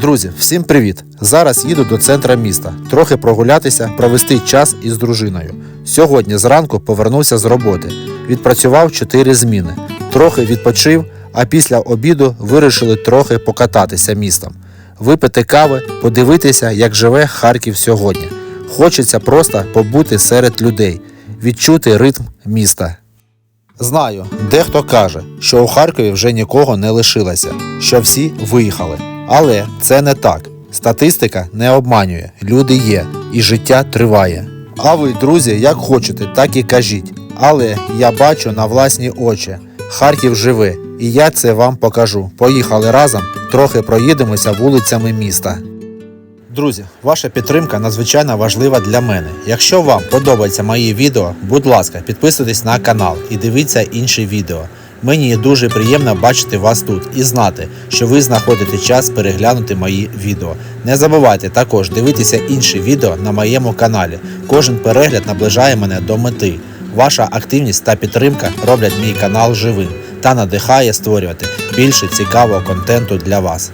Друзі, всім привіт! Зараз їду до центра міста, трохи прогулятися, провести час із дружиною. Сьогодні зранку повернувся з роботи. Відпрацював 4 зміни. Трохи відпочив, а після обіду вирішили трохи покататися містом, випити кави, подивитися, як живе Харків сьогодні. Хочеться просто побути серед людей, відчути ритм міста. Знаю, дехто каже, що у Харкові вже нікого не лишилося, що всі виїхали. Але це не так. Статистика не обманює, люди є і життя триває. А ви, друзі, як хочете, так і кажіть. Але я бачу на власні очі. Харків живе, і я це вам покажу. Поїхали разом, трохи проїдемося вулицями міста. Друзі, ваша підтримка надзвичайно важлива для мене. Якщо вам подобаються мої відео, будь ласка, підписуйтесь на канал і дивіться інші відео. Мені дуже приємно бачити вас тут і знати, що ви знаходите час переглянути мої відео. Не забувайте також дивитися інші відео на моєму каналі. Кожен перегляд наближає мене до мети. Ваша активність та підтримка роблять мій канал живим та надихає створювати більше цікавого контенту для вас.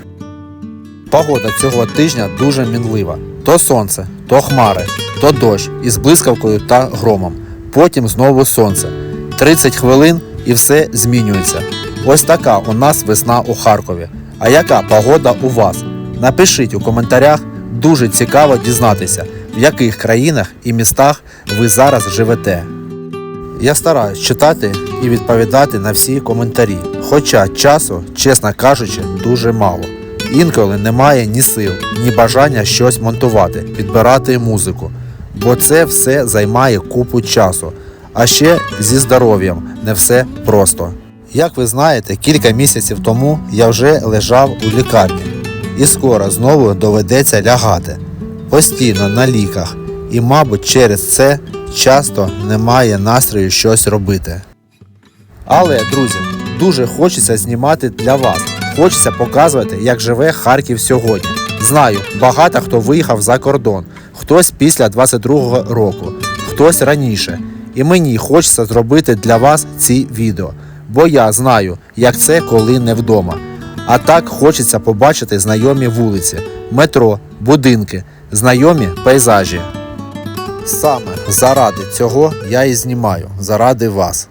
Погода цього тижня дуже мінлива. То сонце, то хмари, то дощ із блискавкою та громом. Потім знову сонце. 30 хвилин і все змінюється. Ось така у нас весна у Харкові. А яка погода у вас? Напишіть у коментарях, дуже цікаво дізнатися, в яких країнах і містах ви зараз живете. Я стараюсь читати і відповідати на всі коментарі, хоча часу, чесно кажучи, дуже мало. Інколи немає ні сил, ні бажання щось монтувати, підбирати музику, бо це все займає купу часу. А ще зі здоров'ям не все просто. Як ви знаєте, кілька місяців тому я вже лежав у лікарні, і скоро знову доведеться лягати. Постійно на ліках, і, мабуть, через це часто немає настрою щось робити. Але, друзі, дуже хочеться знімати для вас. Хочеться показувати, як живе Харків сьогодні. Знаю, багато хто виїхав за кордон, хтось після 22-го року, хтось раніше. І мені хочеться зробити для вас ці відео, бо я знаю, як це коли не вдома. А так хочеться побачити знайомі вулиці, метро, будинки, знайомі пейзажі. Саме заради цього я і знімаю, заради вас.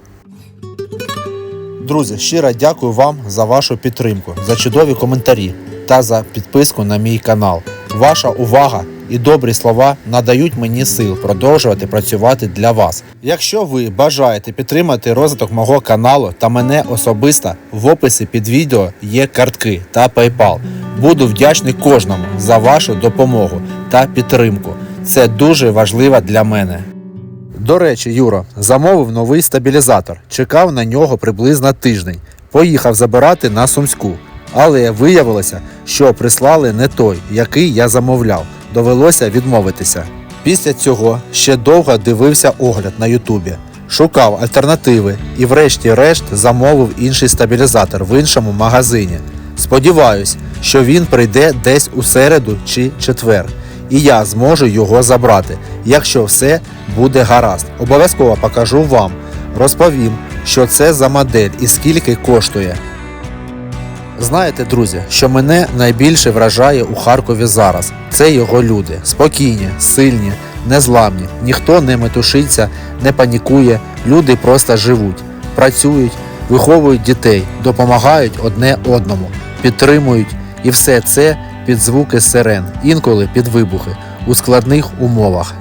Друзі, щиро дякую вам за вашу підтримку, за чудові коментарі та за підписку на мій канал. Ваша увага і добрі слова надають мені сил продовжувати працювати для вас. Якщо ви бажаєте підтримати розвиток мого каналу та мене особисто, в описі під відео є картки та PayPal. Буду вдячний кожному за вашу допомогу та підтримку. Це дуже важливо для мене. До речі, Юро, замовив новий стабілізатор. Чекав на нього приблизно тиждень. Поїхав забирати на Сумську. Але виявилося, що прислали не той, який я замовляв. Довелося відмовитися. Після цього ще довго дивився огляд на Ютубі, шукав альтернативи і, врешті-решт, замовив інший стабілізатор в іншому магазині. Сподіваюсь, що він прийде десь у середу чи четвер, і я зможу його забрати, якщо все буде гаразд. Обов'язково покажу вам, розповім, що це за модель і скільки коштує. Знаєте, друзі, що мене найбільше вражає у Харкові зараз. Це його люди. Спокійні, сильні, незламні. Ніхто не метушиться, не панікує. Люди просто живуть, працюють, виховують дітей, допомагають одне одному, підтримують. І все це під звуки сирен, інколи під вибухи, у складних умовах.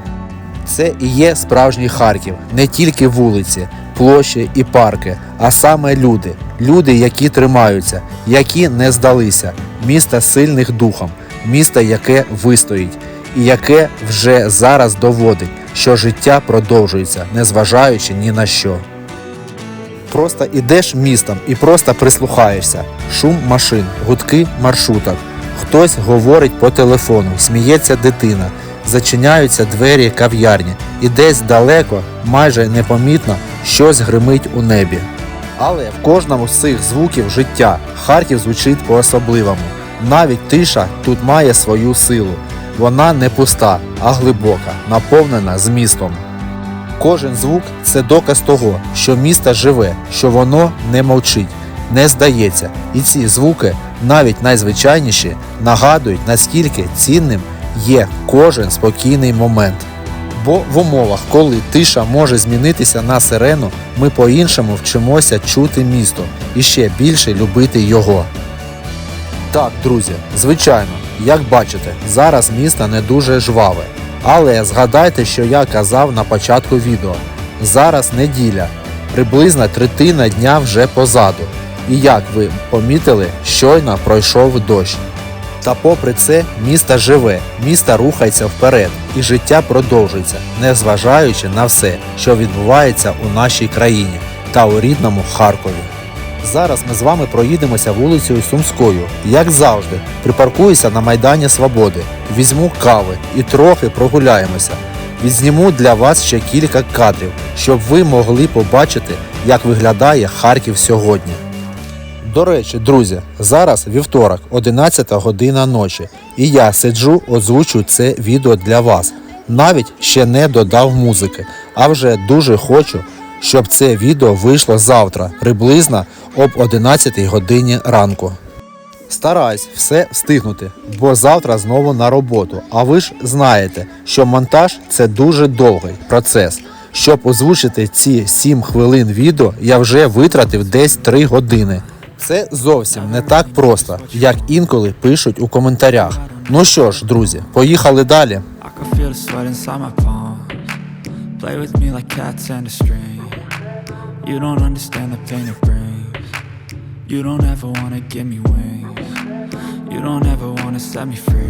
Це і є справжній Харків, не тільки вулиці, площі і парки, а саме люди. Люди, які тримаються, які не здалися. Місто сильних духом, місто, яке вистоїть, і яке вже зараз доводить, що життя продовжується, незважаючи ні на що. Просто ідеш містом і просто прислухаєшся. Шум машин, гудки маршруток. Хтось говорить по телефону, сміється дитина, зачиняються двері кав'ярні, і десь далеко, майже непомітно, щось гримить у небі. Але в кожному з цих звуків життя Харків звучить по-особливому. Навіть тиша тут має свою силу. Вона не пуста, а глибока, наповнена змістом. Кожен звук це доказ того, що місто живе, що воно не мовчить. не здається, і ці звуки, навіть найзвичайніші, нагадують, наскільки цінним є кожен спокійний момент. Бо в умовах, коли тиша може змінитися на сирену, ми по-іншому вчимося чути місто і ще більше любити його. Так, друзі, звичайно, як бачите, зараз місто не дуже жваве. Але згадайте, що я казав на початку відео. Зараз неділя, приблизно третина дня вже позаду. І як ви помітили, щойно пройшов дощ. Та попри це, місто живе, місто рухається вперед, і життя продовжується, незважаючи на все, що відбувається у нашій країні та у рідному Харкові. Зараз ми з вами проїдемося вулицею Сумською. Як завжди, припаркуюся на Майдані Свободи, візьму кави і трохи прогуляємося. Відзніму для вас ще кілька кадрів, щоб ви могли побачити, як виглядає Харків сьогодні. До речі, друзі, зараз вівторок, 11 година ночі, і я сиджу, озвучу це відео для вас. Навіть ще не додав музики, а вже дуже хочу, щоб це відео вийшло завтра, приблизно об 11 годині ранку. Стараюсь все встигнути, бо завтра знову на роботу. А ви ж знаєте, що монтаж це дуже довгий процес. Щоб озвучити ці 7 хвилин відео, я вже витратив десь 3 години. Це зовсім не так просто, як інколи пишуть у коментарях. Ну що ж, друзі, поїхали далі. You don't ever wanna set me free.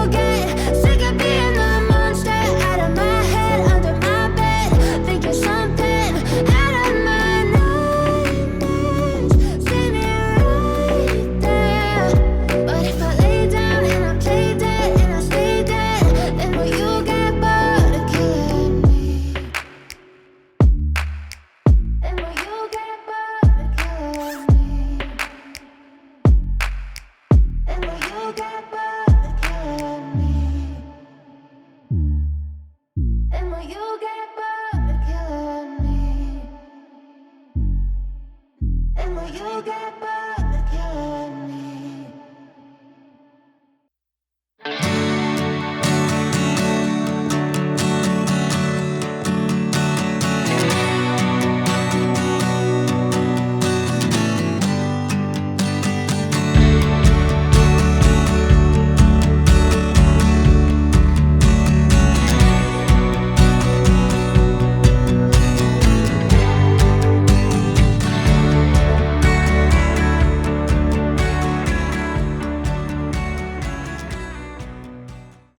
You got. get by.